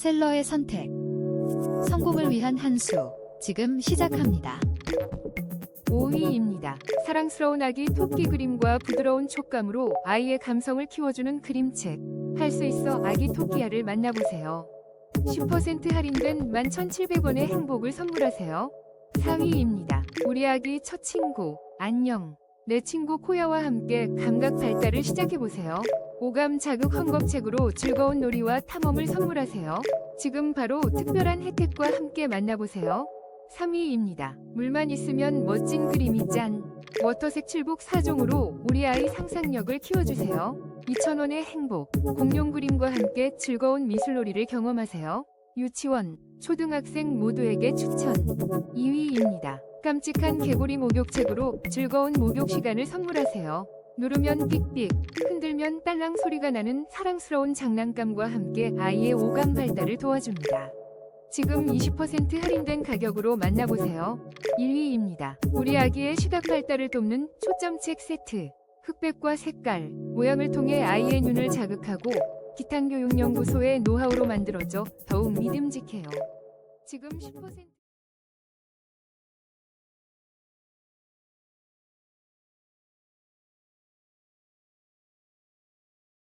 셀러의 선택. 성공을 위한 한 수. 지금 시작합니다. 5위입니다. 사랑스러운 아기 토끼 그림과 부드러운 촉감으로 아이의 감성을 키워주는 그림책. 할 수 있어 아기 토끼야를 만나보세요. 10% 할인된 11,700원의 행복을 선물하세요. 4위입니다. 우리 아기 첫 친구. 안녕. 내 친구 코야와 함께 감각 발달을 시작해보세요. 오감 자극 헝겊책으로 즐거운 놀이와 탐험을 선물하세요. 지금 바로 특별한 혜택과 함께 만나보세요. 3위입니다. 물만 있으면 멋진 그림이 짠. 워터색 칠복 4종으로 우리 아이 상상력을 키워주세요. 2,000원의 행복, 공룡 그림과 함께 즐거운 미술놀이를 경험하세요. 유치원, 초등학생 모두에게 추천. 2위입니다. 깜찍한 개구리 목욕책으로 즐거운 목욕 시간을 선물하세요. 누르면 삑삑, 흔들면 딸랑 소리가 나는 사랑스러운 장난감과 함께 아이의 오감 발달을 도와줍니다. 지금 20% 할인된 가격으로 만나보세요. 1위입니다. 우리 아기의 시각 발달을 돕는 초점책 세트. 흑백과 색깔, 모양을 통해 아이의 눈을 자극하고 기탄교육연구소의 노하우로 만들어져 더욱 믿음직해요. 지금 10%